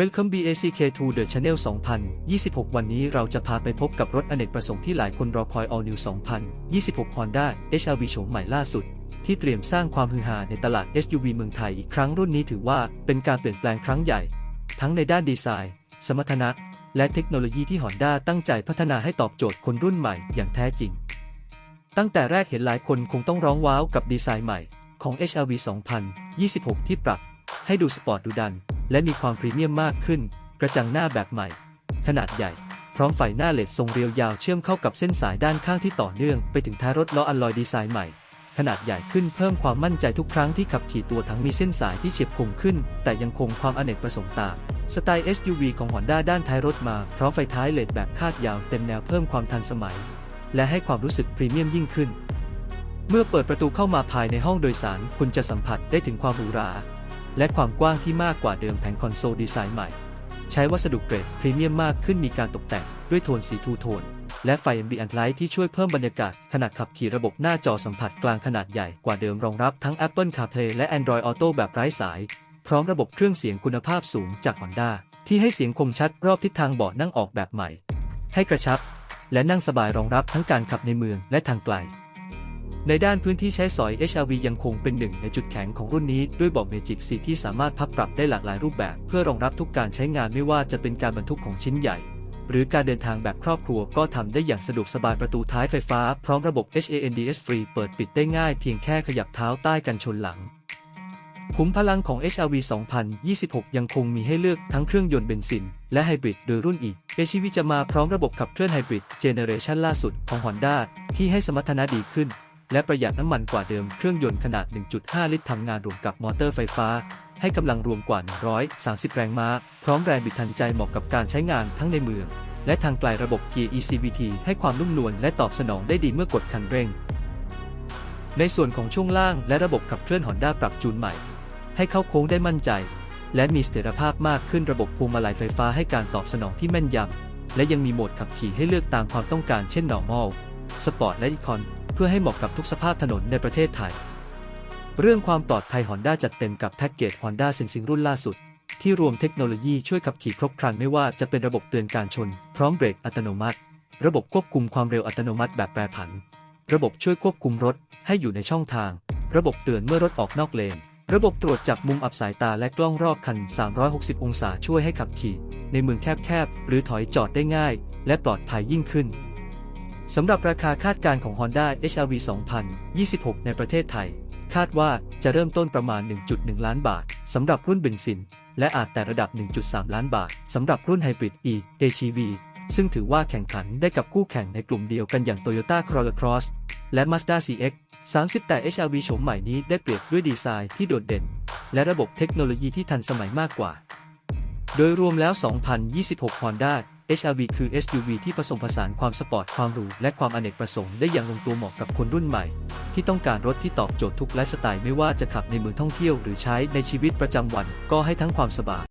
Welcome BACK to the Channel 2026 วันนี้เราจะพาไปพบกับรถอเนกประสงค์ที่หลายคนรอคอย All New 2026 Honda HR-V โฉมใหม่ล่าสุด ที่เตรียมสร้างความฮือฮาในตลาด SUV เมืองไทยอีกครั้งรุ่นนี้ถือว่าเป็นการเปลี่ยนแปลงครั้งใหญ่ ทั้งในด้านดีไซน์ สมรรถนะ และเทคโนโลยีที่ Honda ตั้งใจพัฒนาให้ตอบโจทย์คนรุ่นใหม่อย่างแท้จริง ตั้งแต่แรกเห็นหลายคนคงต้องร้องว้าวกับดีไซน์ใหม่ของ HR-V 2026 ที่ปรับให้ดูสปอร์ตดูดัน และมีความพรีเมียมมากขึ้น กระจังหน้าแบบใหม่ ขนาดใหญ่ พร้อมไฟหน้าเลดทรงเรียวยาวเชื่อมเข้ากับเส้นสายด้านข้างที่ต่อเนื่องไปถึงท้ายรถล้ออัลลอยดีไซน์ใหม่ ขนาดใหญ่ขึ้นเพิ่มความมั่นใจทุกครั้งที่ขับขี่ตัวถังมีเส้นสายที่เฉียบคมขึ้น แต่ยังคงความอเนกประสงค์ตามสไตล์ SUV ของ Honda ด้านท้ายรถมาพร้อมไฟท้ายเลดแบบคาดยาวเต็มแนวเพิ่มความทันสมัย และให้ความรู้สึกพรีเมียมยิ่งขึ้น เมื่อเปิดประตูเข้ามาภายในห้องโดยสาร คุณจะสัมผัสได้ถึงความหรูหรา และความกว้างที่มากกว่าเดิมแผงคอนโซลดีไซน์ใหม่ ใช้วัสดุเกรดพรีเมียมมากขึ้นมีการตกแต่งด้วยโทนสีทูโทน และไฟ Ambient Light ที่ช่วยเพิ่มบรรยากาศขณะขับขี่ระบบหน้าจอสัมผัสกลางขนาดใหญ่กว่าเดิมรองรับทั้ง Apple CarPlay และ Android Auto แบบไร้สาย พร้อมระบบเครื่องเสียงคุณภาพสูงจาก Honda ที่ให้เสียงคมชัดรอบทิศทางเบาะนั่งออกแบบใหม่ ให้กระชับ และนั่งสบายรองรับทั้งการขับในเมืองและทางไกล ในด้านพื้นที่ใช้สอย HRV ยังคงเป็นหนึ่งในจุดแข็งของรุ่นนี้ ด้วยบอกเมจิกซีที่สามารถพับปรับได้หลากหลายรูปแบบ เพื่อรองรับทุกการใช้งานไม่ว่าจะเป็นการบรรทุกของชิ้นใหญ่ หรือการเดินทางแบบครอบครัวก็ทำได้อย่างสะดวกสบายประตูท้ายไฟฟ้า พร้อมระบบ HANDS Free เปิดปิดได้ง่ายเพียงแค่ขยับเท้าใต้กันชนหลัง ขุมพลังของ HRV 2026 ยังคงมีให้เลือกทั้งเครื่องยนต์เบนซิน และไฮบริดโดยรุ่นอีก HEV จะมาพร้อมระบบขับเคลื่อนไฮบริดเจเนเรชันล่าสุดของ Honda ที่ให้สมรรถนะดีขึ้น และประหยัดน้ำมันกว่าเดิมเครื่องยนต์ขนาด 1.5 ลิตรทำงานรวมกับมอเตอร์ไฟฟ้า ให้กำลังรวมกว่า 130 แรงม้า พร้อมแรงบิดทันใจเหมาะกับการใช้งานทั้งในเมือง และทางไกลระบบ Gear ECVT ให้ความนุ่มนวลและตอบสนองได้ดีเมื่อกดคันเร่ง ในส่วนของช่วงล่างและระบบขับเคลื่อน Honda ปรับจูนใหม่ ให้เข้าโค้งได้มั่นใจ และมีเสถียรภาพมากขึ้นระบบพวงมาลัยไฟฟ้าให้การตอบสนองที่แม่นยำและยังมีโหมดขับขี่ให้เลือกตามความต้องการเช่น normal sport และ econ เพื่อให้เหมาะกับทุกสภาพถนนในประเทศไทย เรื่องความปลอดภัย Honda จัดเต็มกับแพ็กเกจ Honda Sensing รุ่นล่าสุด ที่รวมเทคโนโลยีช่วยขับขี่ครบครันไม่ว่าจะเป็นระบบเตือนการชน พร้อมเบรกอัตโนมัติ ระบบควบคุมความเร็วอัตโนมัติแบบแปรผัน ระบบช่วยควบคุมรถให้อยู่ในช่องทาง ระบบเตือนเมื่อรถออกนอกเลน ระบบตรวจจับมุมอับสายตาและกล้องรอบคัน 360 องศาช่วยให้ขับขี่ ในเมืองแคบๆหรือถอยจอดได้ง่าย และปลอดภัยยิ่งขึ้น สำหรับราคาคาดการณ์ของ Honda HR-V 2026 ในประเทศไทย คาดว่าจะเริ่มต้นประมาณ 1.1 ล้านบาทสำหรับรุ่นเบนซิน และอาจแต่ระดับ 1.3 ล้านบาทสำหรับรุ่นไฮบริด e HEV ซึ่งถือว่าแข่งขันได้กับคู่แข่งในกลุ่มเดียวกันอย่าง Toyota Corolla Cross และ Mazda CX 30แต่ HR-V โฉมใหม่นี้ได้เปรียบด้วยดีไซน์ที่โดดเด่น และระบบเทคโนโลยีที่ทันสมัยมากกว่า โดยรวมแล้ว 2026 Honda HR-V คือ SUV ที่ผสมผสานความสปอร์ต ความหรู และความอเนกประสงค์ได้อย่างลงตัวเหมาะกับคนรุ่นใหม่ ที่ต้องการรถที่ตอบโจทย์ทุกไลฟ์สไตล์ไม่ว่าจะขับในเมืองท่องเที่ยวหรือใช้ในชีวิตประจำวัน ก็ให้ทั้งความสบาย